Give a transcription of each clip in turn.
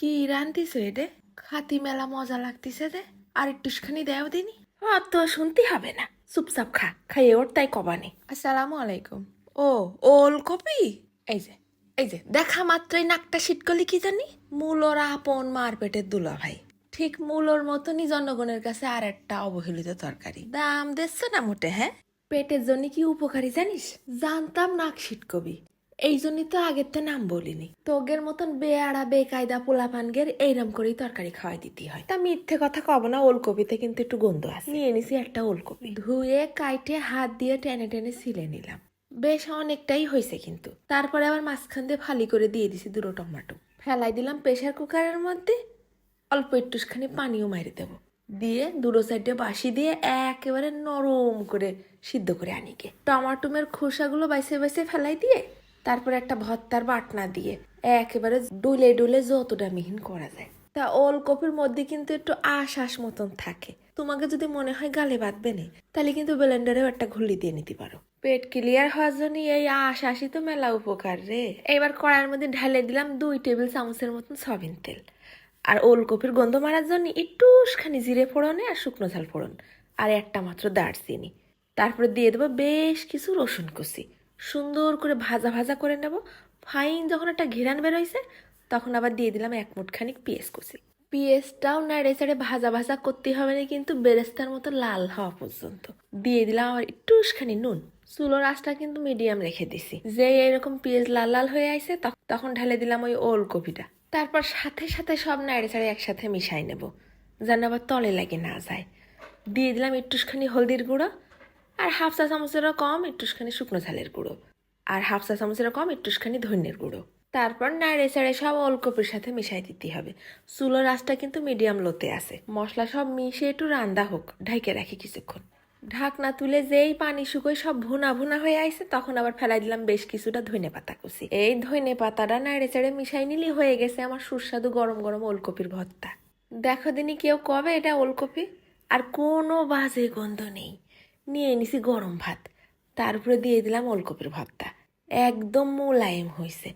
কি রান্তিস রে? খাতি মেলা মজা লাগতিছে রে। আর একটুখানি দেও দিনি। অত শুনতে হবে না। চুপচাপ খা খাইয়ে ওর তাই কবানি। আসসালামু আলাইকুম। ও ওল কপি এই যে এই যে দেখা মাত্রই নাকটা শীতকলি কি জানি? মূলর আপন মার পেটের দুলা ভাই। ঠিক মূলর মতনই জনগণের কাছে আর একটা অবহেলিত তরকারি। দাম দিচ্ছে না মোটে হ্যাঁ? পেটের জন্য কি উপকারী জানিস? জানতাম নাক শীতকবি এই জন্যই তো আগের তো নাম বলিনি। তোগের মতন বেয়াড়া, বেকায়দা পোলা পোলাপানগের এইরম করেই তরকারি খাওয়াই দিতে হয়। তা মিথ্যে কথা কব না, ওলকপিতে কিন্তু একটু গন্ধ আছে। নিয়ে নিছি একটা ওলকপি। ধুয়ে, কাইটে, হাত দিয়ে টেনে টেনে ছিলে নিলাম। বেশ অনেকটাই হয়েছে কিন্তু। তারপরে আবার মাঝখান দিয়ে ফালি করে দিয়ে দিছি দুটো টমাটো। ফেলাই দিলাম প্রেশার কুকারের মধ্যে। অল্প একটুখানি পানিও মারি দেবো। দিয়ে দুটো সাইডে বাসি দিয়ে একেবারে নরম করে সিদ্ধ করে আনিকে টমাটোমের খোসাগুলো বাইসে বাইসে ফেলাই দিয়ে তারপরে একটা ভর্তার বাটনা দিয়ে একেবারে ডুলে ডুলে যতটা মিহিন করা যায়। তা ওলকপির মধ্যে কিন্তু একটু আশ আশ মতন থাকে। তোমাকে যদি মনে হয় গালে বাঁধবে না, তাহলে কিন্তু ব্লেন্ডারেও একটা ঘুলি দিয়ে নিতে পারো। পেট ক্লিয়ার হওয়ার জন্য এই আশ আশি তো মেলা উপকার রে। এবার কড়াইয়ের মধ্যে ঢেলে দিলাম দুই টেবিল চামচের মতন সয়াবিন তেল। আর ওলকপির গন্ধ মারার জন্য একটুখানি জিরে ফোড়নে আর শুকনো ঝাল ফোড়ন। আর একটা মাত্র দারচিনি। তারপরে দিয়ে দেবো বেশ কিছু রসুন কুচি। সুন্দর করে ভাজা ভাজা করে নেব। ফাইন যখন একটা ঘিরান বেরোইছে, তখন আবার দিয়ে দিলাম এক মুঠখানিক পেঁয়াজ কুচি। পেঁয়াজটাও নাড়ে চাড়ে ভাজা ভাজা করতে হবে না, কিন্তু বেরেস্তার মতো লাল হওয়া পর্যন্ত। দিয়ে দিলাম আবার একটুখানি নুন। চুলোর আঁচটা কিন্তু মিডিয়াম রেখে দিছি। যে এরকম পেঁয়াজ লাল লাল হয়ে আইছে, তখ- তখন ঢেলে দিলাম ওই ওলকপিটা তারপর সাথে সাথে সব নাড়ে চাড়ে একসাথে মিশাই নেব, যেন আবার তলে লাগে না যায়। দিয়ে দিলাম একটুখানি হলদির গুঁড়ো। আর হাফ চা কম একটুখানি শুকনো ঝালের গুঁড়ো। আর হাফ চা কম একটুখানি ধন্যের গুঁড়ো। তারপর নাড়ে চাড়ে সব ওলকপির সাথে মিশাই দিতে হবে। চুলোর আঁচটা কিন্তু মিডিয়াম লোতে আছে। মশলা সব মিশে একটু রান্দা হোক, ঢাইকে রাখি কিছুক্ষণ। ঢাকনা তুলে যেই পানি শুকোয় সব ভুনা ভুনা হয়ে আইছে, তখন আবার ফেলাই দিলাম বেশ কিছুটা ধনে পাতা কুচি। এই ধনে পাতাটা নাড়ে চাড়ে মিশাই নিলি হয়ে গেছে আমার সুস্বাদু গরম গরম ওলকপির ভর্তা। দেখো দিনই কেউ কবে এটা ওলকপি? আর কোনো বাজে গন্ধ নেই। নিয়ে নিছি গরম ভাত। তারপরে দিয়ে দিলাম ওলকপির ভর্তা। একদম মোলায়েম হয়েছে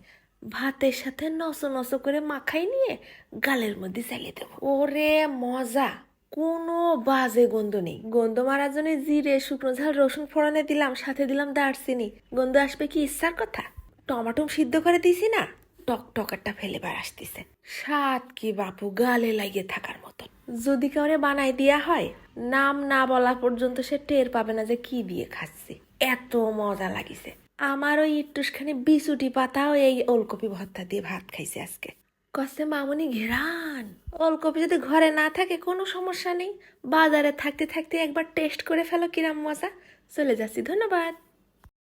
ভাতের সাথে নসো নসো করে মাখাই নিয়ে গালের মধ্যে চালিয়ে দেবো। ওরে মজা! কোনো বাজে গন্ধ নেই। গন্ধ মারার জন্য জিরে, শুকনো ঝাল, রসুন ফোড়নে দিলাম, সাথে দিলাম দারচিনি। গন্ধ আসবে কি ইচ্ছার কথা? টমাটম সিদ্ধ করে দিছি না? টক টকারটা ফেলে বার আসতেছে। স্বাদ কি বাপু, গালে লাগিয়ে থাকার যদি কাউরে বানাই দেয়া হয়, নাম না বলা পর্যন্ত সে টের পাবে না যে কি দিয়ে খাচ্ছে। এত মজা লাগিছে। আমার ওই একটুখানি বিচুটি পাতাও এই ওলকপি ভর্তা দিয়ে ভাত খাইছে আজকে। কষ্টে মামুনি ঘেরান। ওলকপি যদি ঘরে না থাকে, কোনো সমস্যা নেই। বাজারে থাকতে থাকতে একবার টেস্ট করে ফেলো কিরাম মজা। চলে যাচ্ছি, ধন্যবাদ।